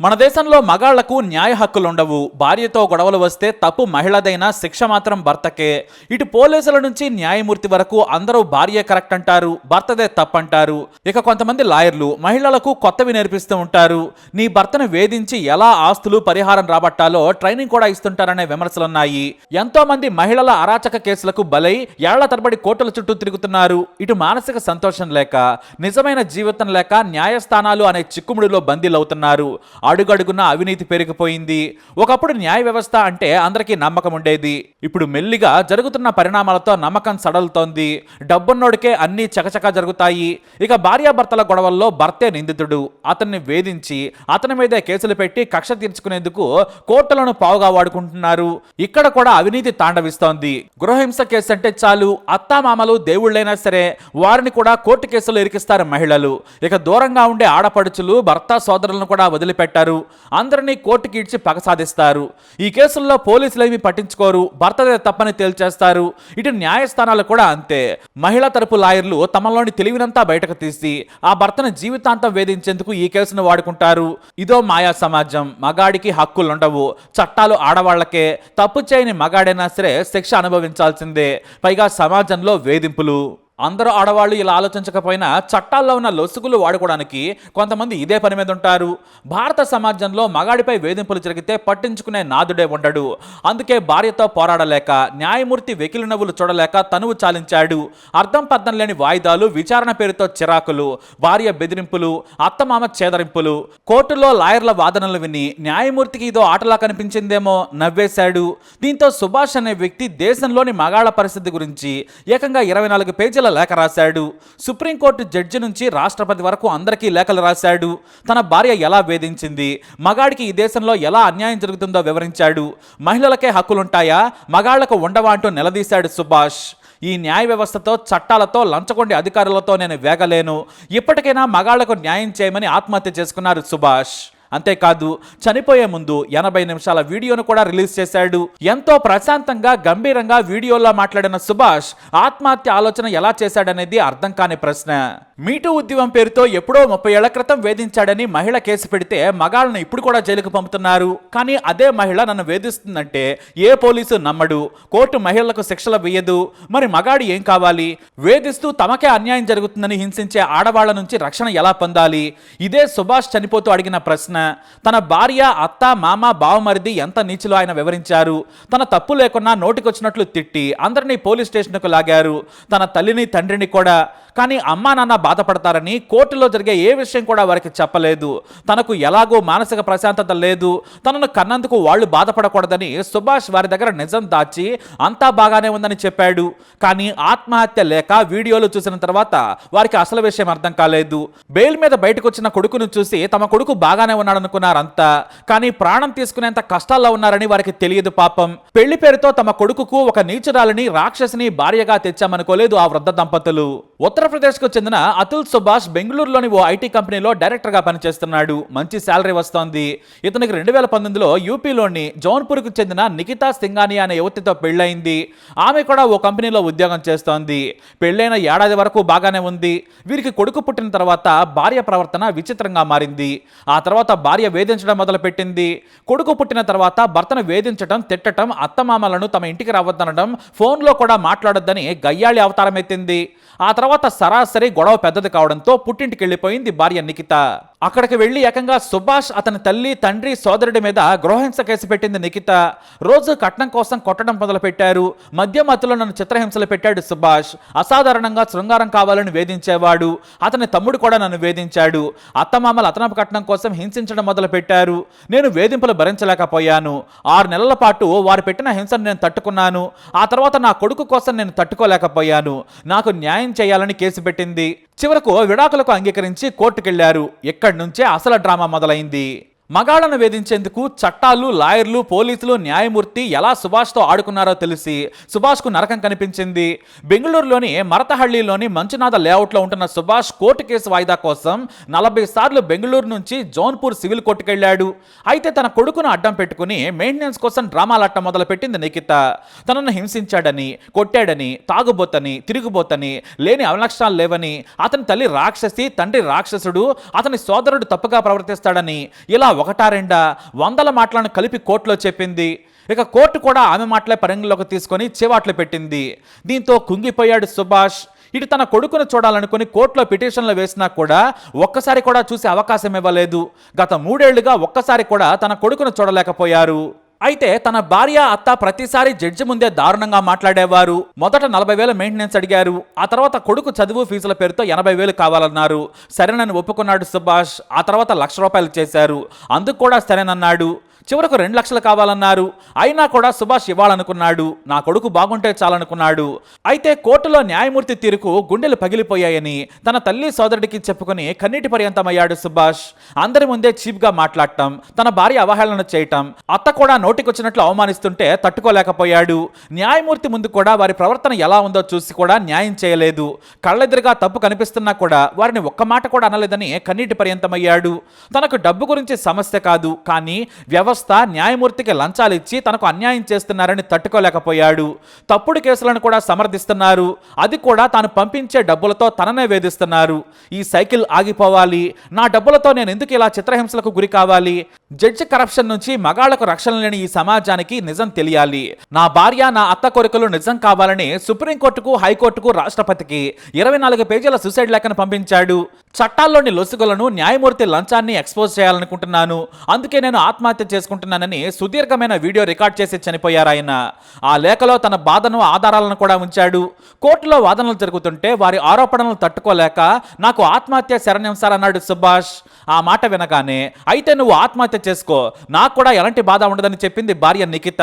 మన దేశంలో మగాళ్ళకు న్యాయ హక్కులుండవు. భార్యతో గొడవలు వస్తే తప్పు మహిళదైనా శిక్ష మాత్రం భర్తకే. ఇటు పోలీసుల నుంచి న్యాయమూర్తి వరకు అందరూ భార్య కరెక్ట్ అంటారు భర్తదే తప్పంటారు. ఇక కొంతమంది లాయర్లు మహిళలకు కొత్తవి నేర్పిస్తూ ఉంటారు. నీ భర్తను వేధించి ఎలా ఆస్తులు పరిహారం రాబట్టాలో ట్రైనింగ్ కూడా ఇస్తుంటారనే విమర్శలున్నాయి. ఎంతో మంది మహిళల అరాచక కేసులకు బలై ఏళ్ళ తరబడి కోర్టుల చుట్టూ తిరుగుతున్నారు. ఇటు మానసిక సంతోషం లేక నిజమైన జీవితం లేక న్యాయస్థానాలు అనే చిక్కుముడిలో బందీలవుతున్నారు. అడుగడుగున అవినీతి పెరిగిపోయింది. ఒకప్పుడు న్యాయ వ్యవస్థ అంటే అందరికీ నమ్మకం ఉండేది. ఇప్పుడు మెల్లిగా జరుగుతున్న పరిణామాలతో నమ్మకం సడలుతోంది. డబ్బున్నోడికే అన్ని చకచకా జరుగుతాయి. ఇక భార్యాభర్తల గొడవల్లో భర్తే నిందితుడు. అతన్ని వేధించి అతని మీదే కేసులు పెట్టి కక్ష తీర్చుకునేందుకు కోర్టులను పావుగా వాడుకుంటున్నారు. ఇక్కడ కూడా అవినీతి తాండవిస్తోంది. గృహహింస కేసు అంటే చాలు. అత్తామామలు దేవుళ్ళైనా సరే వారిని కూడా కోర్టు కేసులు ఇరికిస్తారు మహిళలు. ఇక దూరంగా ఉండే ఆడపడుచులు భర్త సోదరులను కూడా వదిలిపెట్టారు అందరినీ కోర్టుకి ఇడ్చి పగ సాధిస్తారు. ఈ కేసుల్లో పోలీసులు ఏమీ పట్టించుకోరు. భర్తదే తప్పని తేల్చేస్తారు. ఇటు న్యాయస్థానాలు కూడా అంతే. మహిళా తరపు లాయర్లు తమలోని తెలివినంతా బయటకు తీసి ఆ భర్తను జీవితాంతం వేధించేందుకు ఈ కేసును వాడుకుంటారు. ఇదో మాయా సమాజం. మగాడికి హక్కులుండవు. చట్టాలు ఆడవాళ్ళకే. తప్పు చేయని మగాడైనా సరే శిక్ష అనుభవించాల్సిందే. పైగా సమాజంలో వేధింపులు. అందరూ ఆడవాళ్ళు ఇలా ఆలోచించకపోయినా చట్టాల్లో ఉన్న లొసుగులు వాడుకోవడానికి కొంతమంది ఇదే పని మీద ఉంటారు. భారత సమాజంలో మగాడిపై వేధింపులు జరిగితే పట్టించుకునే నాదుడే ఉండడు. అందుకే భార్యతో పోరాడలేక న్యాయమూర్తి వెకిలి నవ్వులు చూడలేక తనువు చాలించాడు. అర్థం పర్థం లేని వాయిదాలు విచారణ పేరుతో చిరాకులు భార్య బెదిరింపులు అత్తమామ చేదరింపులు. కోర్టులో లాయర్ల వాదనలు విని న్యాయమూర్తికి ఇదో ఆటలా కనిపించిందేమో నవ్వేశాడు. దీంతో సుభాష్ అనే వ్యక్తి దేశంలోని మగాళ్ళ పరిస్థితి గురించి ఏకంగా ఇరవై నాలుగు పేజీల లేఖ రాశాడు. సుప్రీంకోర్టు జడ్జి నుంచి రాష్ట్రపతి వరకు అందరికీ లేఖలు రాశాడు. తన భార్య ఎలా వేధించింది? మగాడికి ఈ దేశంలో ఎలా అన్యాయం జరుగుతుందో వివరించాడు. మహిళలకే హక్కులుంటాయా? మగాళ్ళకు ఉండవా అంటూ నిలదీశాడు సుభాష్. ఈ న్యాయ వ్యవస్థతో చట్టాలతో లంచగొండి అధికారులతో నేను వేగలేను. ఇప్పటికైనా మగాళ్ళకు న్యాయం చేయమని ఆత్మహత్య చేసుకున్నారు సుభాష్. అంతేకాదు చనిపోయే ముందు ఎనభై నిమిషాల వీడియోను కూడా రిలీజ్ చేశాడు. ఎంతో ప్రశాంతంగా గంభీరంగా వీడియోలో మాట్లాడిన సుభాష్ ఆత్మహత్య ఆలోచన ఎలా చేశాడనేది అర్థం కాని ప్రశ్న. మీటూ ఉద్యమం పేరుతో ఎప్పుడో ముప్పై ఏళ్ళ క్రితం వేధించాడని మహిళ కేసు పెడితే మగాళ్ళను ఇప్పుడు కూడా జైలుకు పంపుతున్నారు. కానీ అదే మహిళ నన్ను వేధిస్తుందంటే ఏ పోలీసు నమ్మడు. కోర్టు మహిళలకు శిక్షలు వేయదు. మరి మగాడు ఏం కావాలి? వేధిస్తూ తమకే అన్యాయం జరుగుతుందని హింసించే ఆడవాళ్ళ నుంచి రక్షణ ఎలా పొందాలి? ఇదే సుభాష్ చనిపోతూ అడిగిన ప్రశ్న. తన భార్య అత్త మామ బావమరిది ఎంత నీచులో ఆయన వివరించారు? తన తప్పు లేకున్నా నోటికొచ్చినట్లు తిట్టి అందరినీ పోలీస్ స్టేషన్కు లాగారు. తన తల్లిని తండ్రిని కూడా కానీ అమ్మా నాన్న బాధపడతారని కోర్టులో జరిగే ఏ విషయం కూడా వారికి చెప్పలేదు. తనకు ఎలాగో మానసిక ప్రశాంతత లేదు. తనను కన్నందుకు వాళ్ళు బాధపడకూడదని సుభాష్ వారి దగ్గర నిజం దాచి అంతా బాగానే ఉందని చెప్పాడు. కానీ ఆత్మహత్య లేక వీడియోలు చూసిన తర్వాత వారికి అసలు విషయం అర్థం కాలేదు. బెయిల్ మీద బయటకు వచ్చిన కొడుకును చూసి తమ కొడుకు బాగానే ఉన్నాడనుకున్నారంతా. కానీ ప్రాణం తీసుకునేంత కష్టాల్లో ఉన్నారని వారికి తెలియదు పాపం. పెళ్ళి పేరుతో తమ కొడుకుకు ఒక నీచురాలిని రాక్షసిని భార్యగా తెచ్చామనుకోలేదు ఆ వృద్ధ దంపతులు. ఉత్తరప్రదేశ్కు చెందిన అతుల్ సుభాష్ బెంగళూరులోని ఓ ఐటీ కంపెనీలో డైరెక్టర్గా పనిచేస్తున్నాడు. మంచి శాలరీ వస్తోంది. ఇతనికి రెండు వేల పంతొమ్మిదిలో యూపీలోని జౌన్పూర్కు చెందిన నిఖితా సింగాని అనే యువతితో పెళ్ళయింది. ఆమె కూడా ఓ కంపెనీలో ఉద్యోగం చేస్తోంది. పెళ్ళైన ఏడాది వరకు బాగానే ఉంది. వీరికి కొడుకు పుట్టిన తర్వాత భార్య ప్రవర్తన విచిత్రంగా మారింది. ఆ తర్వాత భార్య వేధించడం మొదలుపెట్టింది. కొడుకు పుట్టిన తర్వాత భర్తను వేధించడం తిట్టడం అత్తమామలను తమ ఇంటికి రావద్దనడం ఫోన్లో కూడా మాట్లాడొద్దని గయ్యాళి అవతారం ఎత్తింది ఆ తర్వాత తర్వాత సరాసరి గొడవ పెద్దది కావడంతో పుట్టింటికి వెళ్ళిపోయింది భార్య నిఖిత. అక్కడికి వెళ్ళి ఏకంగా సుభాష్ అతని తల్లి తండ్రి సోదరుడి మీద గృహహింస కేసు పెట్టింది నిఖిత. రోజు కట్నం కోసం కొట్టడం మొదలుపెట్టారు. మధ్య మధ్యలో నన్ను చిత్రహింసలు పెట్టాడు సుభాష్. అసాధారణంగా శృంగారం కావాలని వేధించేవాడు. అతని తమ్ముడు కూడా నన్ను వేధించాడు. అత్తమామలు అతనపు కట్నం కోసం హింసించడం మొదలుపెట్టారు. నేను వేధింపులు భరించలేకపోయాను. ఆరు నెలల పాటు వారు పెట్టిన హింసను నేను తట్టుకున్నాను. ఆ తర్వాత నా కొడుకు కోసం నేను తట్టుకోలేకపోయాను. నాకు న్యాయం చేయాలని కేసు పెట్టింది. చివరకు విడాకులకు అంగీకరించి కోర్టుకెళ్ళారు. ఇక్కడి నుంచే అసలు డ్రామా మొదలైంది. మగాళ్ళను వేధించేందుకు చట్టాలు లాయర్లు పోలీసులు న్యాయమూర్తి ఎలా సుభాష్తో ఆడుకున్నారో తెలిసి సుభాష్కు నరకం కనిపించింది. బెంగళూరులోని మరతహళ్ళిలోని మంచునాథ లేఅవుట్లో ఉంటున్న సుభాష్ కోర్టు కేసు వాయిదా కోసం నలభై సార్లు బెంగళూరు నుంచి జౌన్పూర్ సివిల్ కోర్టుకెళ్ళాడు అయితే తన కొడుకును అడ్డం పెట్టుకుని మెయింటెనెన్స్ కోసం డ్రామాలట్ట మొదలుపెట్టింది నిఖిత. తనను హింసించాడని కొట్టాడని తాగుబోతని తిరుగుబోతని లేని అవలక్షణాలు లేవని అతని తల్లి రాక్షసి తండ్రి రాక్షసుడు అతని సోదరుడు తప్పుగా ప్రవర్తిస్తాడని ఇలా ఒకటా రెండా వందల మాటలను కలిపి కోర్టులో చెప్పింది. ఇక కోర్టు కూడా ఆమె మాటలే పరిగణలోకి తీసుకొని చేవాట్లు పెట్టింది. దీంతో కుంగిపోయాడు సుభాష్. ఇటు తన కొడుకును చూడాలనుకుని కోర్టులో పిటిషన్లు వేసినా కూడా ఒక్కసారి కూడా చూసే అవకాశం ఇవ్వలేదు. గత మూడేళ్ళుగా ఒక్కసారి కూడా తన కొడుకును చూడలేకపోయారు. అయితే తన భార్య అత్త ప్రతిసారి జడ్జి ముందే దారుణంగా మాట్లాడేవారు. మొదట నలభై వేల మెయింటెనెన్స్ అడిగారు. ఆ తర్వాత కొడుకు చదువు ఫీజుల పేరుతో ఎనభై వేలు కావాలన్నారు. సరేనని ఒప్పుకున్నాడు సుభాష్. ఆ తర్వాత లక్ష రూపాయలు చేశారు. అందుకు కూడా సరేనన్నాడు. చివరకు రెండు లక్షలు కావాలన్నారు. అయినా కూడా సుభాష్ ఇవ్వాలనుకున్నాడు. నా కొడుకు బాగుంటే చాలనుకున్నాడు. అయితే కోర్టులో న్యాయమూర్తి తీరుకు గుండెలు పగిలిపోయాయని తన తల్లి సోదరుడికి చెప్పుకుని కన్నీటి పర్యంతమయ్యాడు సుభాష్. అందరి ముందే చీప్గా మాట్లాడటం తన భార్య అవహేళన చేయటం అత్త కూడా నోటికొచ్చినట్లు అవమానిస్తుంటే తట్టుకోలేకపోయాడు. న్యాయమూర్తి ముందు కూడా వారి ప్రవర్తన ఎలా ఉందో చూసి కూడా న్యాయం చేయలేదు. కళ్ళెదురుగా తప్పు కనిపిస్తున్నా కూడా వారిని ఒక్క మాట కూడా అనలేదని కన్నీటి పర్యంతమయ్యాడు. తనకు డబ్బు గురించి సమస్య కాదు. కానీ వ్యవస్థ న్యాయమూర్తికి లంచాలు ఇచ్చి తనకు అన్యాయం చేస్తున్నారని తట్టుకోలేకపోయాడు. తప్పుడు కేసులను కూడా సమర్థిస్తున్నారు. అది కూడా తాను పంపించే డబ్బులతో తననే వేధిస్తున్నారు. ఈ సైకిల్ ఆగిపోవాలి. నా డబ్బులతో నేను ఎందుకు ఇలా చిత్రహింసలకు గురి కావాలి? జడ్జి కరప్షన్ నుంచి మగాళ్ళకు రక్షణ లేని ఈ సమాజానికి నిజం తెలియాలి. నా భార్య నా అత్త కోరికలు నిజం కావాలని సుప్రీంకోర్టుకు హైకోర్టుకు రాష్ట్రపతికి ఇరవై నాలుగు పేజీల సూసైడ్ లేఖను పంపించాడు. చట్టాల్లోని లొసుగులను న్యాయమూర్తి లంచాన్ని ఎక్స్పోజ్ చేయాలనుకుంటున్నాను. అందుకే నేను ఆత్మహత్య చేసుకుంటున్నానని సుదీర్ఘమైన వీడియో రికార్డ్ చేసి చనిపోయారు ఆయన. ఆ లేఖలో తన బాధను ఆధారాలను కూడా ఉంచాడు. కోర్టులో వాదనలు జరుగుతుంటే వారి ఆరోపణలు తట్టుకోలేక నాకు ఆత్మహత్య శరణ్యం సార్ అన్నాడు సుభాష్. ఆ మాట వినగానే అయితే నువ్వు ఆత్మహత్య చేసుకో. నాకు కూడా ఎలాంటి బాధ ఉండదని చెప్పింది భార్య నిఖిత.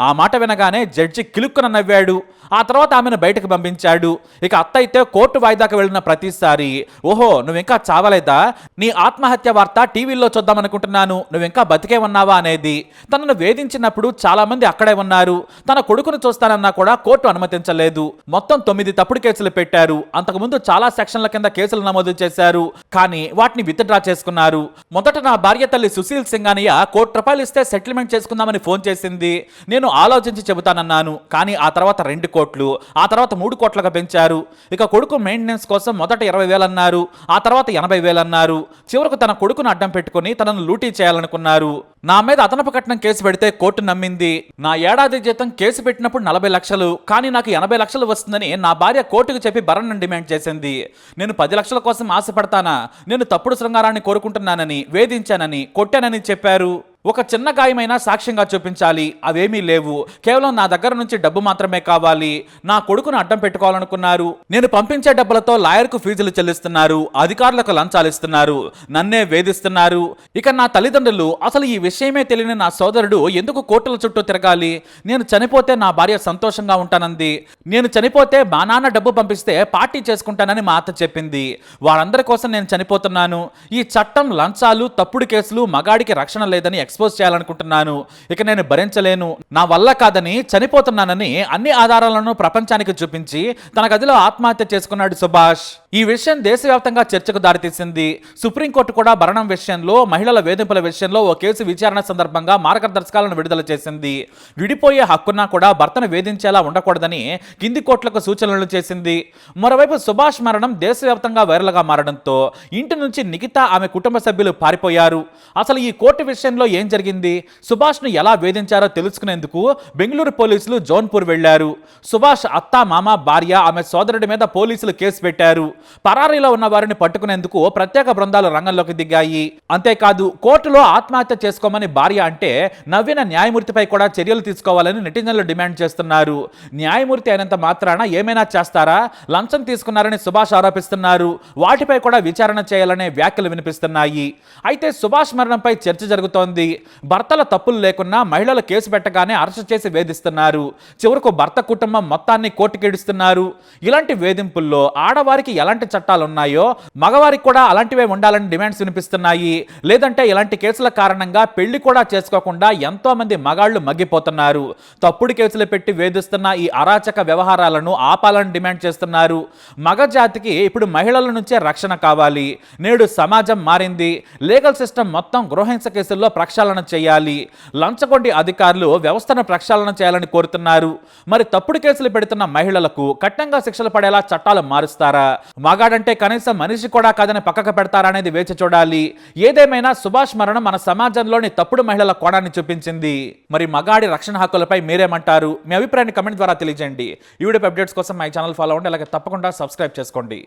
ఆ మాట వినగానే జడ్జి కిలుక్కున నవ్వాడు. ఆ తర్వాత ఆమెను బయటకు పంపించాడు. ఇక అత్త అయితే కోర్టు వాయిదాకు వెళ్ళిన ప్రతిసారి ఓహో నువ్వు ఇంకా చావలేదా? నీ ఆత్మహత్య వార్త టీవీలో చూద్దామనుకుంటున్నాను. నువ్వు ఇంకా బతికే ఉన్నావా? అనేది. తనను వేధించినప్పుడు చాలా మంది అక్కడే ఉన్నారు. తన కొడుకును చూస్తానన్నా కూడా కోర్టు అనుమతించలేదు. మొత్తం తొమ్మిది తప్పుడు కేసులు పెట్టారు. అంతకుముందు చాలా సెక్షన్ల కింద కేసులు నమోదు చేశారు. కానీ వాటిని విత్డ్రా చేసుకున్నారు. మొదట నా భార్య తల్లి సుశీల్ సింగానియా కోటి రూపాయలు ఇస్తే సెటిల్మెంట్ చేసుకుందామని ఫోన్ చేసింది. నేను ఆలోచించి చెబుతానన్నాను. కానీ ఆ తర్వాత రెండు కోట్లు ఆ తర్వాత మూడు కోట్లుగా పెంచారు. ఇక కొడుకు మెయింటెనెన్స్ కోసం మొదట ఇరవై వేలు అన్నారు ఆ తర్వాత ఎనభై వేలు అన్నారు చివరకు తన కొడుకును అడ్డం పెట్టుకుని తనను లూటీ చేయాలనుకున్నారు. నా మీద అదనపు కట్నం కేసు పెడితే కోర్టు నమ్మింది. నా ఏడాది జీతం కేసు పెట్టినప్పుడు నలభై లక్షలు కానీ నాకు ఎనభై లక్షలు వస్తుందని నా భార్య కోర్టుకు చెప్పి భరణను డిమాండ్ చేసింది. నేను పది లక్షల కోసం ఆశపడతానా? నేను తప్పుడు శృంగారాన్ని కోరుకుంటున్నానని వేధించానని కొట్టానని చెప్పారు. ఒక చిన్న గాయమైనా సాక్ష్యంగా చూపించాలి. అవేమీ లేవు. కేవలం నా దగ్గర నుంచి డబ్బు మాత్రమే కావాలి. నా కొడుకును అడ్డం పెట్టుకోవాలనుకున్నారు. నేను పంపించే డబ్బులతో లాయర్కు ఫీజులు చెల్లిస్తున్నారు. అధికారులకు లంచాలు ఇస్తున్నారు. నన్నే వేధిస్తున్నారు. ఇక నా తల్లిదండ్రులు అసలు ఈ విషయమే తెలియని నా సోదరుడు ఎందుకు కోర్టుల చుట్టూ తిరగాలి? నేను చనిపోతే నా భార్య సంతోషంగా ఉంటానంది. నేను చనిపోతే మా నాన్న డబ్బు పంపిస్తే పార్టీ చేసుకుంటానని మా అత్త చెప్పింది. వారందరి కోసం నేను చనిపోతున్నాను. ఈ చట్టం లంచాలు తప్పుడు కేసులు మగాడికి రక్షణ లేదని ఎక్స్పోజ్ చేయాలనుకుంటున్నాను ఇక నేను భరించలేను నా వల్ల కాదని చనిపోతున్నానని అన్ని ఆధారాలను ప్రపంచానికి చూపించి తన గదిలో ఆత్మహత్య చేసుకున్నాడు సుభాష్. ఈ విషయం దేశవ్యాప్తంగా చర్చకు దారితీసింది. సుప్రీంకోర్టు కూడా భరణం విషయంలో మహిళల వేధింపుల విషయంలో ఓ కేసు విచారణ సందర్భంగా మార్గదర్శకాలను విడుదల చేసింది. విడిపోయే హక్కున్నా కూడా భర్తను వేధించేలా ఉండకూడదని కింది కోర్టులకు సూచనలు చేసింది. మరోవైపు సుభాష్ మరణం దేశవ్యాప్తంగా వైరల్గా మారడంతో ఇంటి నుంచి నిఖిత ఆమె కుటుంబ సభ్యులు పారిపోయారు. అసలు ఈ కోర్టు విషయంలో ఏం జరిగింది? సుభాష్ను ఎలా వేధించారో తెలుసుకునేందుకు బెంగళూరు పోలీసులు జోన్పూర్ వెళ్ళారు సుభాష్ అత్త మామ భార్య ఆమె సోదరుడి మీద పోలీసులు కేసు పెట్టారు. పరారీలో ఉన్న వారిని పట్టుకునేందుకు ప్రత్యేక బృందాలు రంగంలోకి దిగాయి. అంతేకాదు కోర్టులో ఆత్మహత్య చేసుకోమని భార్య అంటే నవ్విన న్యాయమూర్తిపై కూడా చర్యలు తీసుకోవాలని నెటిజన్లు డిమాండ్ చేస్తున్నారు. న్యాయమూర్తి అయినంత మాత్రాన ఏమైనా చేస్తారా? లంచం తీసుకున్నారని సుభాష్ ఆరోపిస్తున్నారు. వాటిపై కూడా విచారణ చేయాలనే వ్యాఖ్యలు వినిపిస్తున్నాయి. అయితే సుభాష్ మరణంపై చర్చ జరుగుతోంది. భర్తల తప్పులు లేకున్నా మహిళలు కేసు పెట్టగానే అరెస్ట్ చేసి వేధిస్తున్నారు. చివరకు భర్త కుటుంబం మొత్తాన్ని కోర్టుకిడుస్తున్నారు. ఇలాంటి వేధింపుల్లో ఆడవారికి ఎలాంటి చట్టాలు ఉన్నాయో మగవారికి కూడా అలాంటివే ఉండాలని డిమాండ్స్ వినిపిస్తున్నాయి. లేదంటే ఇలాంటి కేసుల కారణంగా పెళ్ళి కూడా చేసుకోకుండా ఎంతో మంది మగాళ్ళు మగ్గిపోతున్నారు. తప్పుడు కేసులు పెట్టి వేధిస్తున్న ఈ అరాచక వ్యవహారాలను ఆపాలని డిమాండ్ చేస్తున్నారు. మగ జాతికి ఇప్పుడు మహిళల నుంచే రక్షణ కావాలి. నేడు సమాజం మారింది. లీగల్ సిస్టమ్ మొత్తం గృహహింస కేసుల్లో ప్రక్షాళన ప్రక్షాళన చేయాలి. లంచగొండి అధికారులు వ్యవస్థను ప్రక్షాళన చేయాలని కోరుతున్నారు. మరి తప్పుడు కేసులు పెడుతున్న మహిళలకు కఠినంగా శిక్షలు పడేలా చట్టాలు మారుస్తారా? మగాడంటే కనీసం మనిషి కూడా కాదని పక్కకు పెడతారా అనేది వేచి చూడాలి. ఏదేమైనా సుభాష్ మరణం మన సమాజంలోని తప్పుడు మహిళల కోణాన్ని చూపించింది. మరి మగాడి రక్షణ హక్కులపై మీరేమంటారు? మీ అభిప్రాయాన్ని కమెంట్ ద్వారా తెలియజేయండి. ఈ వీడియో అప్డేట్స్ కోసం మై ఛానల్ ఫాలో అవ్వండి. అలాగే తప్పకుండా సబ్స్క్రైబ్ చేసుకోండి.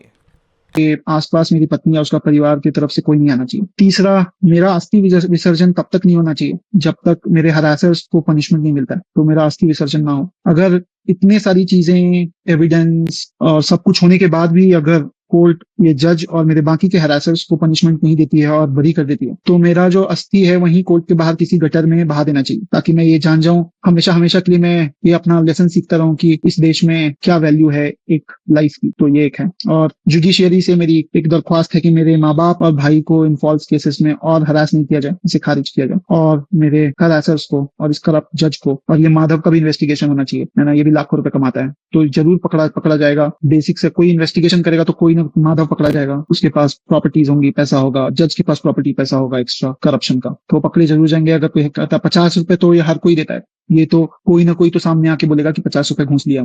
के आसपास मेरी पत्नी या उसका परिवार की तरफ़ से कोई नहीं आना चाहिए। तीसरा, मेरा अस्थि विसर्जन तब तक नहीं होना चाहिए, जब तक मेरे हरासर्स को पनिशमेंट नहीं मिलता तो मेरा अस्थि विसर्जन ना हो। अगर इतने सारी चीज़ें एविडेंस और सब कुछ होने के बाद भी अगर कोर्ट ये जज और मेरे बाकी के हरासर्स को पनिशमेंट नहीं देती है और बरी कर देती है। तो मेरा जो अस्थि है वहीं कोर्ट के बाहर किसी गटर में बहा देना चाहिए, ताकि मैं ये जान जाऊँ। हमेशा हमेशा के लिए मैं ये अपना लेसन सीखता रहूँ कि इस देश में क्या वैल्यू है एक लाइफ की। तो ये एक है। और जुडिशियरी से मेरी एक दरख्वास्त है कि मेरे माँ बाप और भाई को इन फॉल्स केसेस में और हरास नहीं किया जाए, इसे खारिज किया जाए। और मेरे हरासर्स को और इस करप्ट जज को और ये माधव का भी इन्वेस्टिगेशन होना चाहिए। है ना? ये भी लाखों रुपए कमाता है। तो ज़रूर पकड़ा पकड़ा जाएगा। बेसिक से कोई इन्वेस्टिगेशन करेगा तो कोई ना माधव पकड़ा जाएगा, उसके पास प्रॉपर्टीज़ होंगी, पैसा होगा जज के पास प्रॉपर्टी पैसा होगा एक्स्ट्रा करप्शन का। तो पकड़े ज़रूर जाएँगे, अगर कोई कहता पचास रुपए तो ये हर कोई देता है। ये तो कोई ना कोई तो सामने आके बोलेगा कि पचास रुपए घूस लिया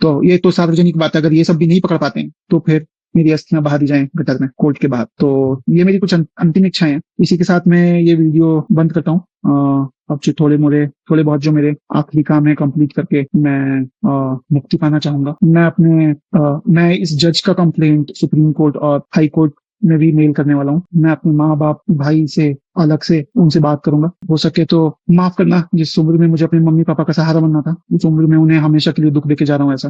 तो ये तो सार्वजनिक बात है, अगर ये सब भी नहीं पकड़ पाते हैं तो फिर मेरी अस्थियाँ बहा दी जाएँ गटर में, कोर्ट के बाहर। तो ये मेरी कुछ अंतिम इच्छाएँ हैं। इसी के साथ मैं ये वीडियो बंद करता हूँ। अब जो थोड़े मोरे थोड़े बहुत जो मेरे आखिरी काम है कंप्लीट करके मैं अ, मुक्ति पाना चाहूँगा। मैं अपने अ, मैं इस जज का कंप्लेंट सुप्रीम कोर्ट और हाई कोर्ट में भी मेल करने वाला हूँ। मैं अपने माँ बाप भाई से अलग से उनसे बात करूँगा। हो सके तो माफ़ करना जिस उम्र में मुझे अपने मम्मी पापा का सहारा बनना था उस उम्र में उन्हें हमेशा के लिए दुख देके जा रहा हूँ ऐसा।